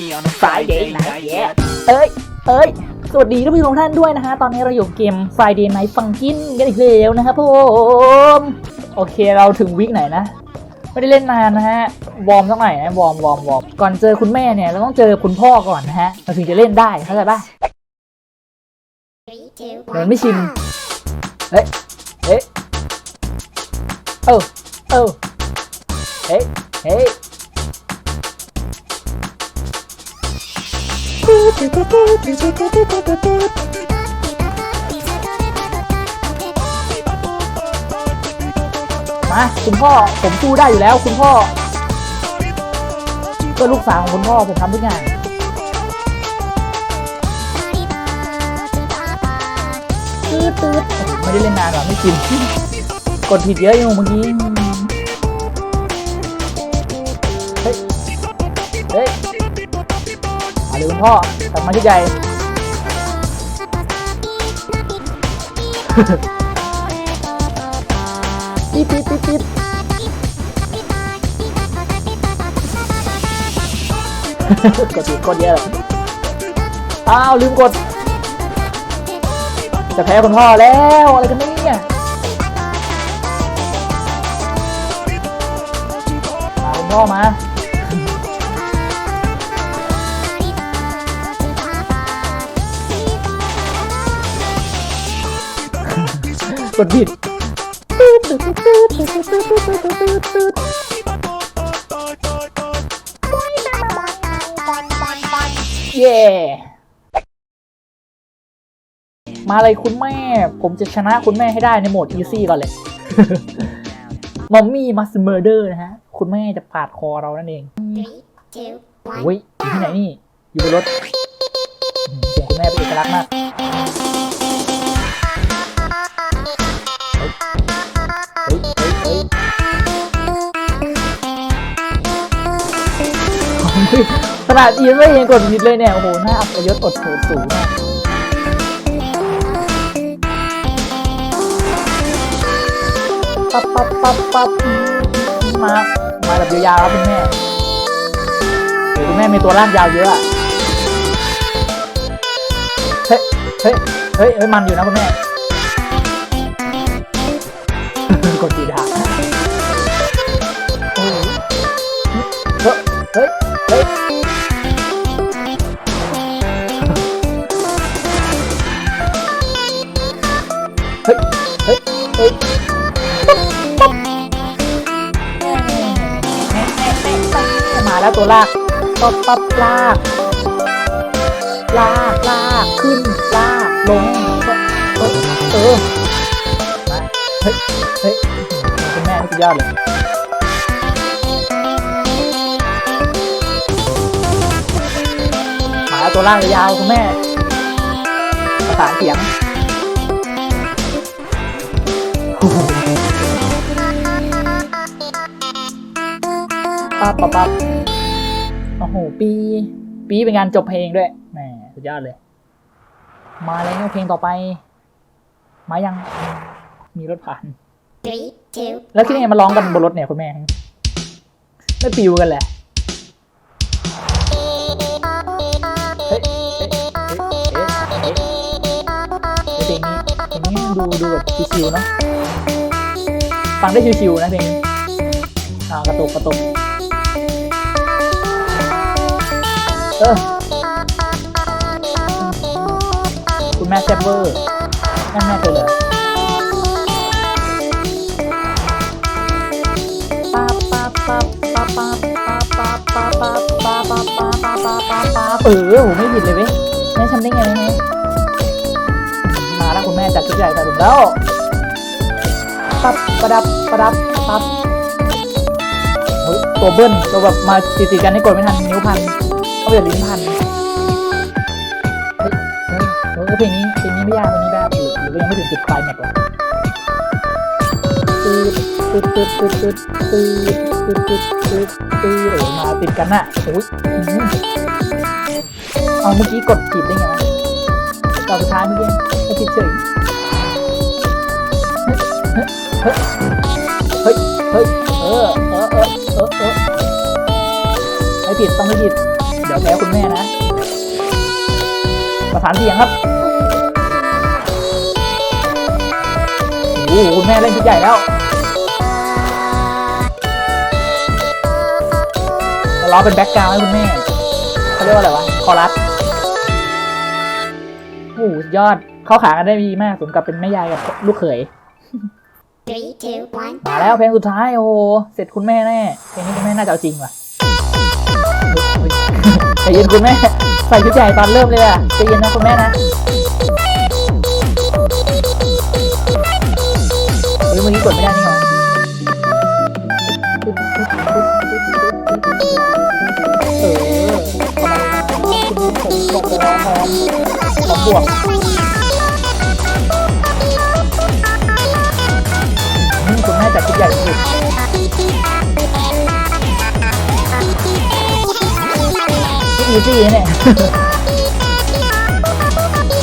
funky on a Friday Friday night, night. yeah. เอ้ย เอ้ย สวัสดีท่านผู้ชมทุกท่านด้วยนะฮะตอนนี้เราอยู่เกม Friday Night Funkin กันอีกแล้วนะครับผม โอเคเราถึงวิกไหนนะ ไม่ได้เล่นนานนะฮะ วอร์มสักหน่อยนะ วอร์ม วอร์ม วอร์ม ก่อนเจอคุณแม่เนี่ย เราต้องเจอคุณพ่อก่อนนะฮะ เราถึงจะเล่นได้ เข้าใจปะเดี๋ยวมันไม่ชิน เฮ้ย เฮ้ย เออเออเฮ้ย เฮ้ย มาคุณพ่อผมสู้ได้อยู่แล้ว คุณพ่อเพื่อลูกสาวของคุณพ่อผมทำทุกอย่างตืดตืดไม่ได้เล่นนานหรอกไม่กิน กดผิดเยอะอยู่เมื่อกี้ มาเลยคุณพ่อกลับมาที่ใหญ่ ปิ๊บปิ๊บปิ๊บปิ๊บกดผิดกดเยอะเลยอ้าว ลืมกด จะแพ้คุณพ่อแล้ว อะไรกันเนี่ยมาคุณพ่อมา ดผิดเย่มาเลยคุณแม่ ผมจะชนะคุณแม่ให้ได้ในโหมด easy ก่อนเลยมอมมี่มัสเมอร์เดอร์นะฮะ คุณแม่จะปาดคอเรานั่นเองโอ้ยอยู่ที่ไหนนี่ อยู่บนรถอืมเสียงคุณแม่เป็นเอกลักษณ์มาก ขนาดอีไม่ยังกดผิดเลยเนี่ย โอ้โหหน้าอัปยศอดโถสูงมากปั๊บปั๊บปั๊บปั๊บมา มาแบบยาวๆครับคุณแม่เดี๋ยวคุณแม่มีตัวร่างยาวเยอะอะเฮ้ย เฮ้ย เฮ้ย มันอยู่นะคุณแม่ ลากปั๊บปั๊บลาก ลากลากขึ้นลากลงเออเออมาเฮ้ยเฮ้ยคุณแม่นี่สุดยอดเลยมาตัวล่างยาวคุณแม่ประสาเสียงปั๊บปั๊บปั๊บ โอ้โหปีปีเป็นงานจบเพลงด้วยแหมสุดยอดเลย มาแล้วเพลงต่อไป มายังมีรถผ่าน แล้วที่นี่มาร้องกันบนรถเนี่ยคุณแม่ไม่ปิวกันแหละเฮ้ยเฮ้ยเฮ้ยเฮ้ยเฮ้ยเพลงนี้เพลงนี้ดูดูแบบชิวๆเนาะฟังได้ชิวๆนะเพลงนี้อ่ากระตุกกระตุก เออคุณแม่แซ่บเวอร์แม่แม่เคยเลยป๊าป๊าป๊าป๊าป๊าป๊าป๊าป๊าป๊าป๊าป๊าป๊าป๊าป๊าป๊าป๊าเออผมไม่ผิดเลยเว้ยแม่ทำได้ไงนะมาแล้วคุณแม่จัดชุดใหญ่ใส่ผมแล้วปับประดับประดับปับตัวเบิ้ลตัวแบบมาติดๆกันให้กดไม่ทันนิ้วพัน เอาไปจากลิ้นพันเฮ้ยเฮ้ยเฮ้ยเพลงนี้เพลงนี้ไม่ยากเพลงนี้แบบหรือหรือยังไม่ถึงจุดคลายแม็กซ์วะตืดตืดตืดตืดตืดตืดตืดตืดตืดตืดโอ้ยมาติดกันน่ะโอ้ยเอาเมื่อกี้กดผิดได้ไงวะตอนสุดท้ายเมื่อกี้ก็ผิดเฉยเฮ้ยเฮ้ยเฮ้ยเออเออเออเออเออไม่ผิดต้องไม่ผิด ดี๋ยวแพ้คุณแม่นะประสานเสียงครับโอ้โหคุณแม่เล่นชุดใหญ่แล้วเราล้อเป็นแบ็กกราวด์ให้คุณแม่เขาเรียกว่าอะไรวะ คอรัสโอ้โหสุดยอด เข้าขากันได้ดีมากสมกับเป็นแม่ยายกับลูกเขย Three, two, one. มาแล้วเพลงสุดท้าย โอ้โห เสร็จคุณแม่แน่เพลงนี้คุณแม่น่าจะเอาจริงว่ะเฮ้ยใจ เย็นคุณแม่ ใส่ชุดใหญ่ตอนเริ่มเลยอะใจเย็นนะคุณแม่นะเฮ้ยเมื่อกี้กดไม่ได้นี่หรอเออผมบอกไปแล้วพร้อมพร้อบวกอืมคุณแม่จัดชุดใหญ่สุด อีซี่เนี่ย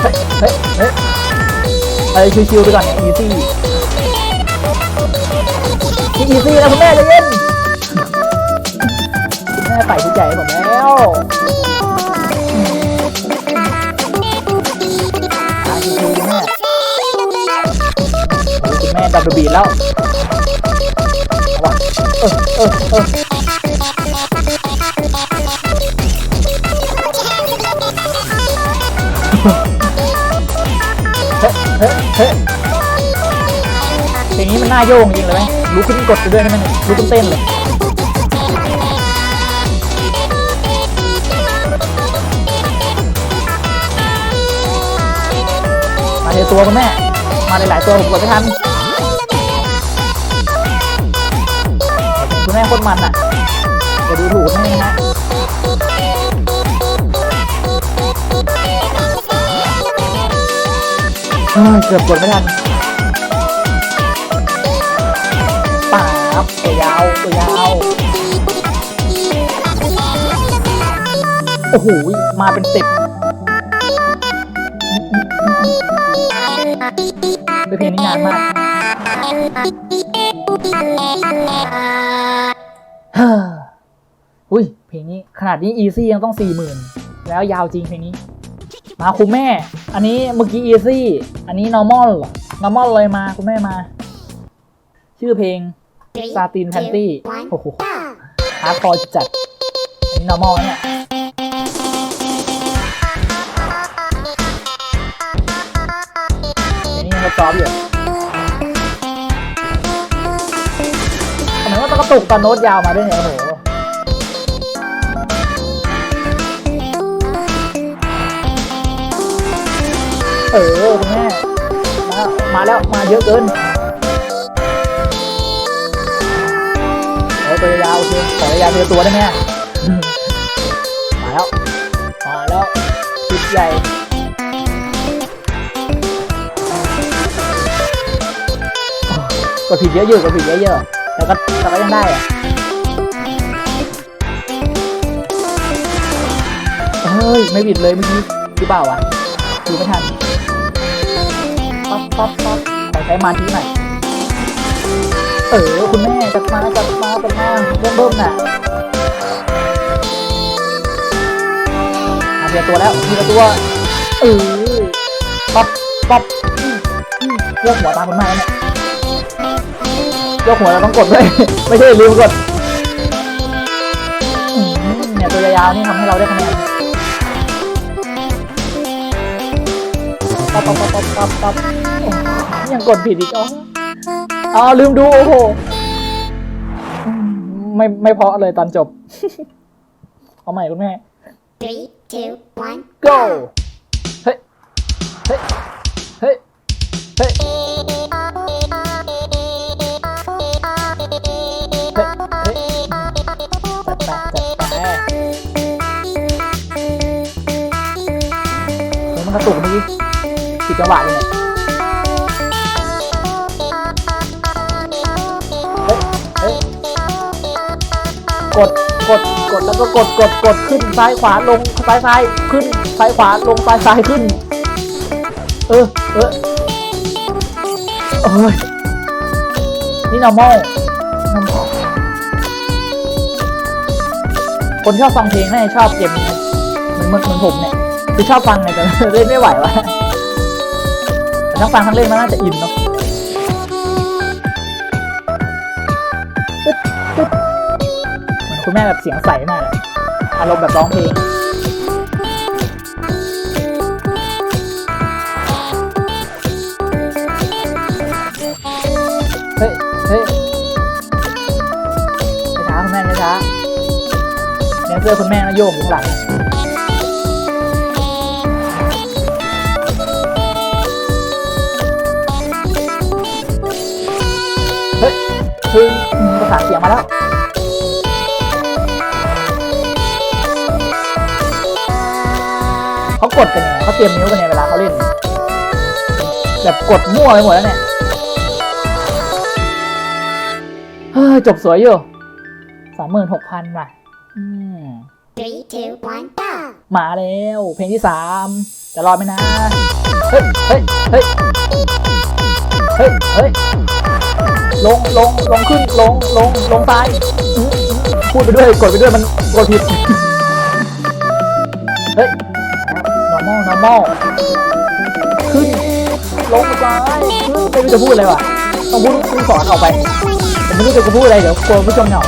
เฮ้ยเฮ้ยเฮ้ยเอ้ยชิวๆไปก่อนเนี่ยอีซี่ที่อีซี่แล้วคุณแม่ใจะเย็นคุณแม่ใส่ชุดใหญ่ให้ผมแล้วอะชิวๆคุณแม่โอ้ยคุณแม่ดับเบิลบีทแล้วเอาวะเออเออเออ เฮ้ยเฮ้ยเฮ้ยเพลงนี้มันน่าโยงจริงเลยไหมลุกขึ้นกดไปด้วยนะมันยลุกขึ้นเต้นเลยมาเทีตัวคุณแม่ มาหลายๆตัวผมกดไม่ทันคุณแม่โคนมันอะจะดูถูกคุณแม่นะ เกือบกดไม่ทันป่าบตัวยาวตัวยาวโอ้โหมาเป็นสิบเป็นเพลงนี้นานมากเฮ้ออุ้ยเพลงนี้ขนาดนี้อีซี่ยังต้องสี่หมื่นแล้วยาวจริงเพลงนี้ มาคุณแม่ อันนี้เมื่อกี้อีซี่ อันนี้ normal normal เลยมาคุณแม่มา ชื่อเพลง Three, ซาตินแพนตี้ two, one. โอ้โหฮาร์ดคอร์จัด อันนี้ normal เนี่ยอันนี้ยังก็ซอฟต์อยู่ทำไมว่าต้องกระตุกตอนโน้ตยาวมาด้วยเนี่ยโอ้โห เออคุณแม่มามาแล้วมาเยอะเกินเออตัวยาวโอขอยาวเทียวตัวได้ไหมมาแล้ว มาแล้วชุดใหญ่กดผิดเยอะอยู่กดผิดเยอะเยอะแต่ก็แต่ก็ยังได้อะเฮ้ย ไม่ผิดเลยเมื่อกี้หรือเปล่าวะดูไม่ทัน ป๊อปป๊อปป๊อปขอใช้มาทีหน่อยเออคุณแม่จัดมาจัดมาจัดมาเริ่มเริ่มน่ะเดียวตัวแล้วทีละตัวเออป๊อปป๊อปอืมอืมยกหัวตามคุณแม่แล้วเนี่ยยกหัวเราต้องกดด้วยไม่ใช่ลืมกดเนี่ยตัวยาวๆนี่ทำให้เราได้คะแนนป๊อปป๊อปป๊อปป๊อปป๊อป ยังกดผิดอีกอ๋ออ๋อลืมดูโอ้โหอืมไม่ไม่เพราะเลยตอนจบ เอาใหม่คุณแม่ Three, two, one. go เฮ้ย เฮ้ย เฮ้ย เฮ้ยเฮ้ยเฮ้ยจัดไปจัดไปเฮ้ยมันกระตุกเมื่อกี้ผิดจังหวะเลยเนี่ย ดกดกดแล้วก็กดกดกดขึ้นซ้ายขวาลงซ้ายซ้ายขึ้นซ้ายขวาลงซ้ายซ้ายขึ้น เออเออเอ้ยนี่ normal normal คนชอบฟังเพลงน่าจะชอบเกมนี้เหมือนเหมือนเหมือนผมเนี่ยคือชอบฟังไงแต่เล่นไม่ไหววะแต่ทั้งฟังทั้งเล่นมันน่าจะอินเนาะ คุณแม่แบบเสียงใสมากอารมณ์แบบร้องเพลงเฮ้ยเฮ้ยช้าคุณแม่ช้าเนี่ยเสื้อคุณแม่นะโยกข้างหลังเฮ้ยคือประสานเสียงมาแล้ว เขากดกันยังไงเขาเตรียมนิ้วกันยังไงเวลาเขาเล่น แบบกดมั่วไปหมดแล้วเนี่ยเฮ้ยจบสวยอยู่สามหมื่นหกพันว่ะอืม Three, two, one, go. มาแล้ว เพลงที่สามจะรอดไหมนะ เฮ้ย เฮ้ย เฮ้ย เฮ้ย เฮ้ย ลง ลง ลงขึ้น ลง ลง ลงซ้ายอื้อพูดไปด้วย กดไปด้วย มันกดผิด เฮ้ย normal normal ขึ้น ลงซ้ายขึ้นไม่รู้จะพูดอะไรวะต้องพูดต้องสอนออกไป ผมไม่รู้จะพูดอะไร เดี๋ยวกลัวผู้ชมเหงา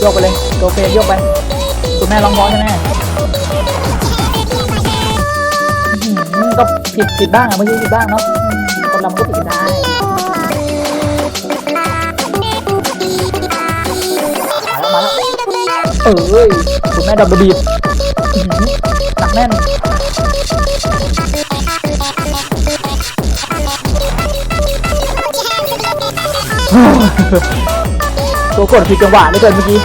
โยกไปเลยโกเฟนโยกไป คุณแม่ร้องเพราะใช่ไหม ผิดผิดบ้างอะเมื่อกี้ผิดบ้างเนาะคนเราก็ผิดกันได้มาแล้วมาแล้วเอ้ยคุณแม่ดับเบิลบีบหนักแน่นตัวกดผิดจังหวะเลยเกินเมื่อกี้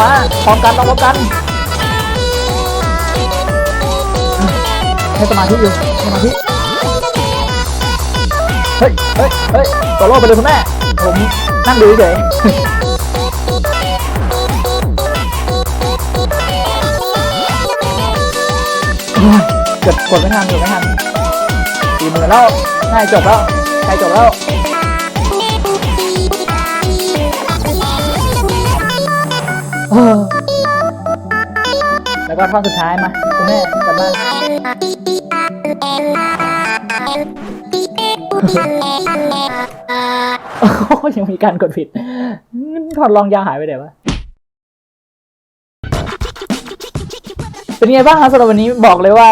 มาพร้อมกันเราพร้อมกันให้สมาธิอยู่สมาธิเฮ้ยเฮ้ยเฮ้ยโซโล่ไปเลยคุณแม่ผมนั่งดูเฉยเกิดกดไม่ทันกดไม่ทันสี่หมื่นแล้วง่ายจบแล้วใกล้จบแล้ว เออแล้วก็ท่อนสุดท้ายมาคุณแม่กลับบ้านโอ้โหยังมีการกดผิดถอดรองยาวหายไปไหนวะเป็นไงบ้างครับสำหรับวันนี้บอกเลยว่า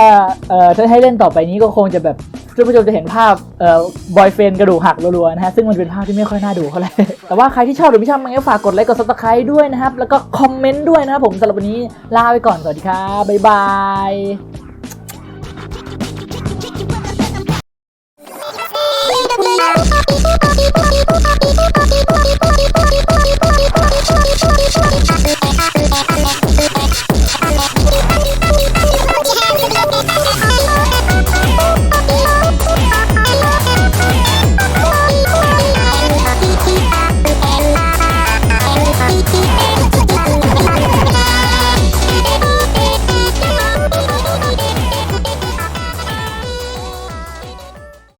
เอ่อถ้าให้เล่นต่อไปนี้ก็คงจะแบบ ท่านผู้ชมจะเห็นภาพเอ่อบอยเฟนกระดูกหักรัวๆนะฮะซึ่งมันเป็นภาพที่ไม่ค่อยน่าดูเท่าไหร่แต่ว่าใครที่ชอบหรือไม่ชอบมันก็ฝากกดไลค์กดซับสไครต์ด้วยนะครับ แล้วก็คอมเมนต์ด้วยนะครับผมสำหรับวันนี้ลาไปก่อนสวัสดีครับบ๊ายบาย